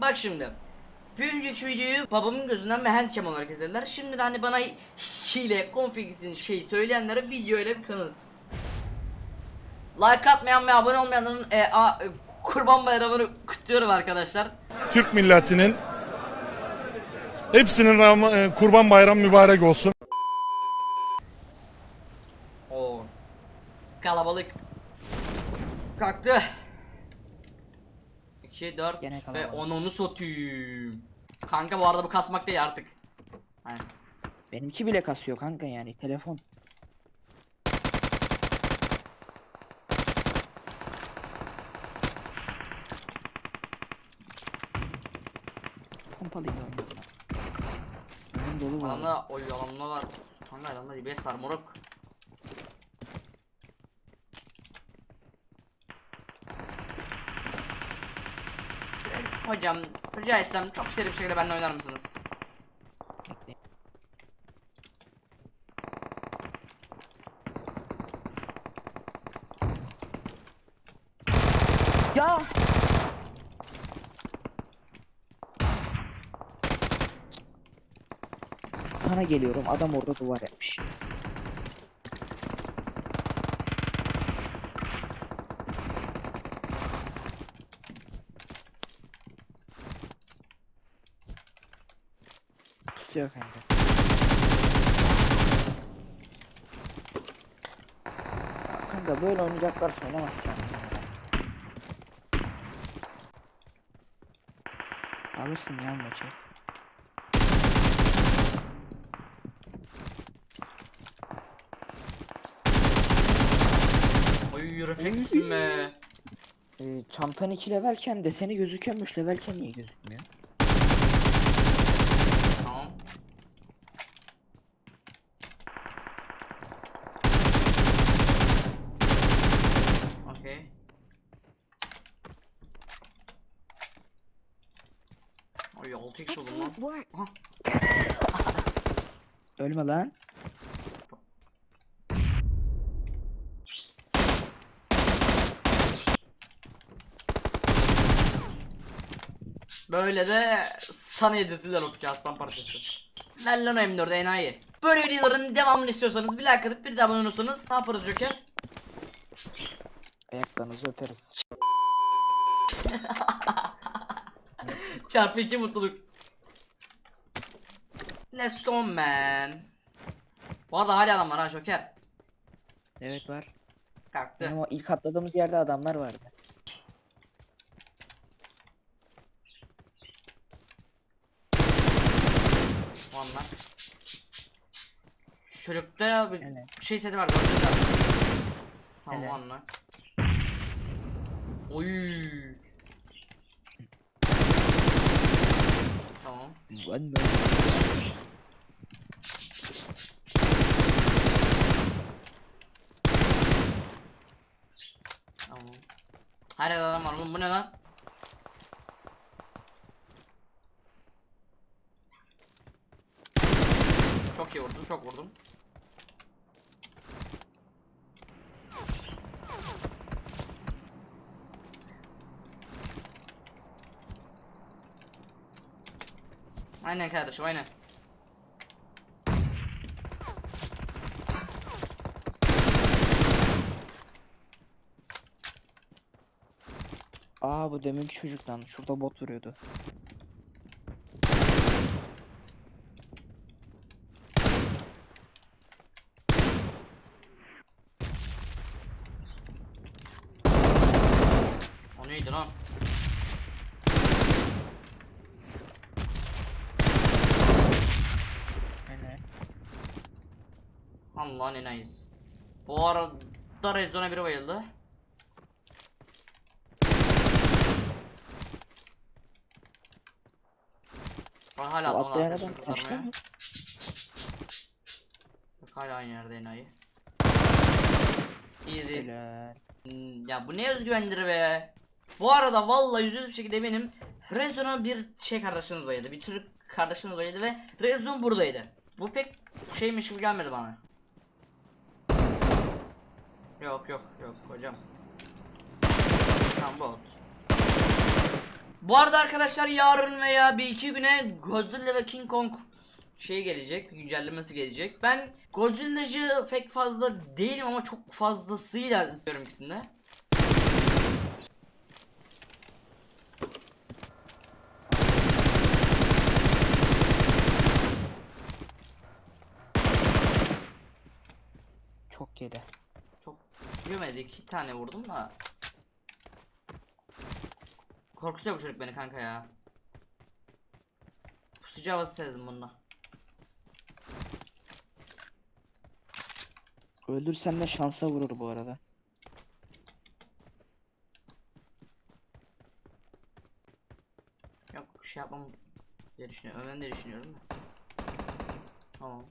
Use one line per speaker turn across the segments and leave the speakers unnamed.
Bak şimdi. Bir önceki videoyu babamın gözünden ve handcam olarak izlediler. Şimdi de hani bana hile, konfigisin şey söyleyenlere video ile bir kanıt. Like atmayan ve abone olmayanların e, a, e, kurban bayramını kutluyorum arkadaşlar.
Türk milletinin hepsinin Ram- e, kurban bayram mübarek olsun.
Oo. Kalabalık. Kalktı. 2, 4
Gene
ve
kalabalık.
10 onu satayım. Kanka bu arada bu kasmak değil artık. Hani
Benimki bile kasıyor kanka yani telefon. Pompalıyla oynuyorum. Önüm dolu arada.
Adamda oy alanında var. Kanka adamda DBS var moruk. Hocam rica etsem çok seri bir şekilde benimle oynar mısınız?
Ya! Sana geliyorum adam orada duvar yapmış. Tutuyor kanka. Kanka böyle oynayacaklar oynamaz kendini. Alırsın ya maçı.
Oy reflekssin be.
Ee, çantan 2 levelken deseni gözüküyormuş levelken niye gözükmüyor?
Tamam. Okey. 6x oldu lan.
Excellent work.
Aha.
Ölme lan.
Böyle de sana yedirdiler o piki aslan parçası. Ver lan o M4 enayi. Böyle videoların devamını istiyorsanız bir like atıp bir de abone olursanız ne yaparız Joker?
Ayaklarınızı öperiz.
Çarpı 2 mutluluk. Let's go man. Bu arada hala adam var ha Joker.
Evet var.
Kalktı.
O ilk atladığımız yerde adamlar vardı.
Valla. Çocukta bir
Evet.
şey seti vardı. Tamam
Evet.
valla. Oy. Tamam.
Lan
Tamam. Her adam var. Oğlum bu ne lan? Çok iyi vurdum, çok vurdum. Aynen kardeşim, aynen.
Aa bu deminki çocuktan şurada bot vuruyordu.
O neydi lan? Allah'ın enayiz. Bu arada Redzone biri bayıldı. Bak hala adamın
atlayan adam mı?
Bak hala aynı yerde enayi. Easy.
Helal.
Hmm, Ya bu ne özgüvendir be. Bu arada vallahi yüzde bir şekilde benim Rezon'a bir şey kardeşimiz bayıldı. Bir Türk kardeşimiz bayıldı ve Rezon buradaydı. Bu pek şeymiş gibi gelmedi bana. Yok yok yok hocam. Tam bot. Bu arada arkadaşlar yarın veya bir iki güne Godzilla ve King Kong şey gelecek, güncellemesi gelecek. Ben Godzilla'cı pek fazla değilim ama çok fazlasıyla istiyorum ikisinde.
Çok yedi.
Yemedi iki tane vurdum da. Korkutuyor bu çocuk beni kanka ya. Pusucu havası sezdim bunda.
Öldürsen de şansa vurur bu arada.
Yok şey yapmam diye düşünüyorum. Önemli diye düşünüyorum da. Tamam.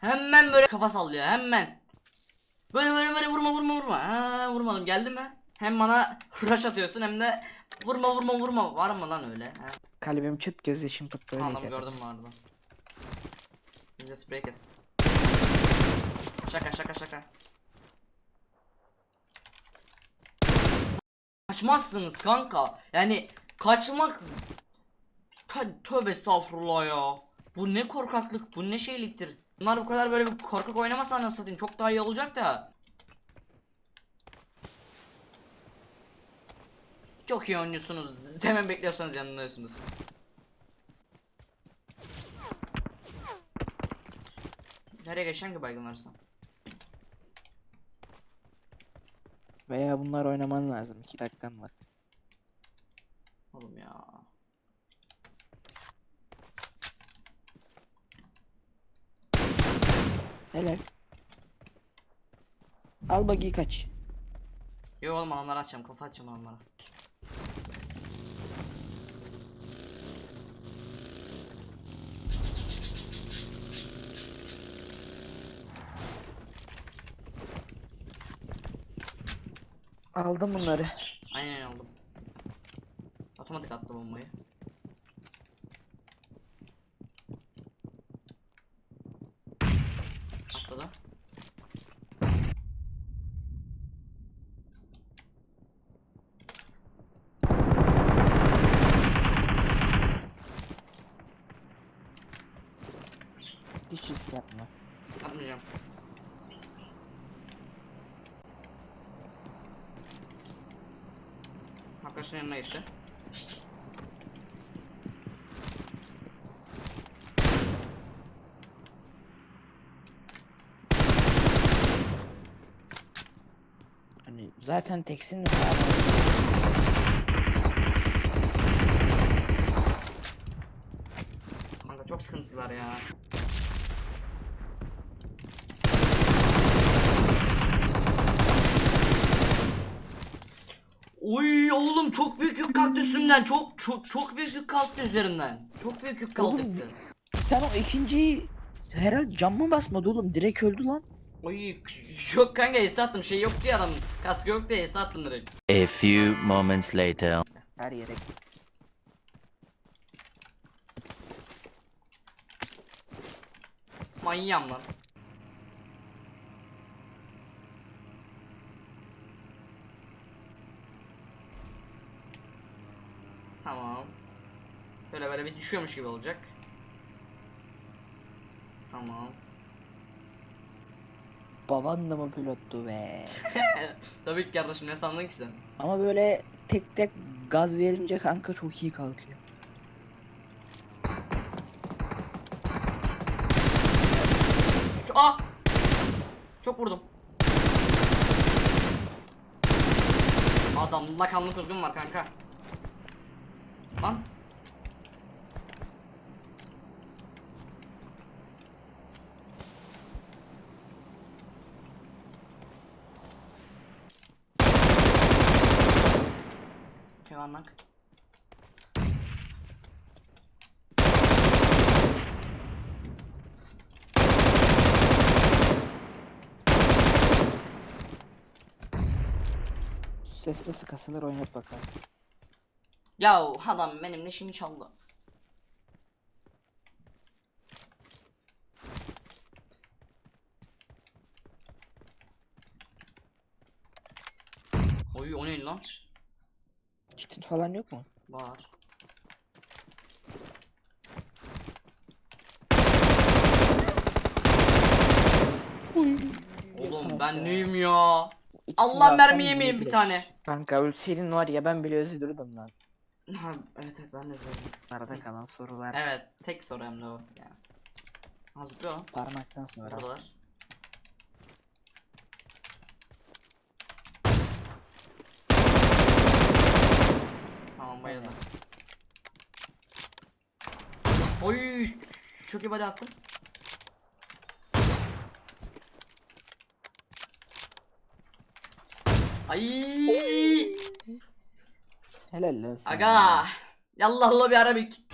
Hemen böyle kafa sallıyor hemen. Böyle böyle böyle vurma vurma vurma. Ha, vurmadım geldi mi? Hem bana rush atıyorsun hem de vurma vurma vurma. Var mı lan öyle? Ha.
Kalbim çıt göz yaşım pıt böyle
Anladım gördüm arada. Ninja spray kes. Şaka şaka şaka. Kaçmazsınız kanka. Yani kaçmak tövbe estağfurullah ya. Bu ne korkaklık, bu ne şeyliktir. Bunlar bu kadar böyle bir korkak oynamasa anasını satayım çok daha iyi olacak da. Çok iyi oynuyorsunuz. Hemen bekliyorsanız yanılıyorsunuz. Nereye geçeceğim ki baygın varsa?
Veya bunlar oynaman lazım. 2 dakikan var.
Oğlum ya.
Helal. Al bagi kaç.
Yok oğlum adamları atacağım kafa atacağım adamlara.
Aldım bunları.
Aynen aldım. Otomatik attı bombayı. Arkadaşın yanına gitti.
Hani zaten teksin
Kanka çok sıkıntılar ya. Oy oğlum çok büyük yük kalktı üstümden. Çok çok çok büyük yük kalktı üzerinden. Çok büyük yük
Oğlum,
kalktı.
Sen o ikinciyi herhal cam mı basmadı oğlum? Direkt öldü lan.
Oy yok kanka attım şey yok diye adamın. Kaskı yok diye ace attım direkt.
A few moments later.
Her yere.
Manyağım lan. Tamam. Böyle böyle bir düşüyormuş gibi olacak. Tamam.
Baban da mı pilottu be?
Tabii ki kardeşim ne sandın ki sen?
Ama böyle tek tek gaz verince kanka çok iyi kalkıyor.
Ah! Çok vurdum. Adamda kanlı kuzgun var kanka. Lan. Kevanlak.
Ses nasıl kasılır oynat bakalım.
Ya adam benim neşimi çaldı. Oy o ne lan?
Kitin falan yok mu?
Var. Oğlum ben neyim ya?
İkisini
Allah
de
mermi yemeyeyim bir
iyi
tane.
Kanka ölseydin var ya ben bile üzülürdüm lan.
Ha, evet evet ben de söyledim.
Arada kalan sorular.
Evet tek soru hem de o. Yani. Ha zıplıyor lan.
Parmaktan sonra.
Buradalar. Tamam bayıldı. Oy çok iyi body attım. Ay
Helal lan sana.
Aga Yallah lobi arabik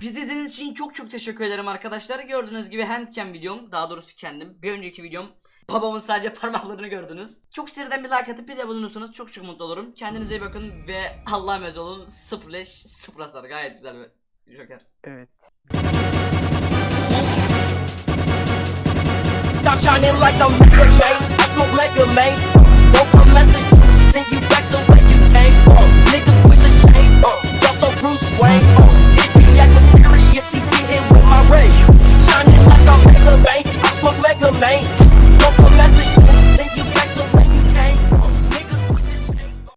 Bizi izlediğiniz için çok çok teşekkür ederim arkadaşlar Gördüğünüz gibi handcam videom Daha doğrusu kendim Bir önceki videom Babamın sadece parmaklarını gördünüz Çok seriden bir like atıp bir de bulunursanız çok çok mutlu olurum Kendinize iyi bakın ve Allah'a emanet olun Sıfır leş sıfır hasar gayet güzel bir Joker
Evet.
Stop shining like a mirror, man. I smoke like a man. Don't come at the send you He he with my rage. Like I'm Mega I smoke Mega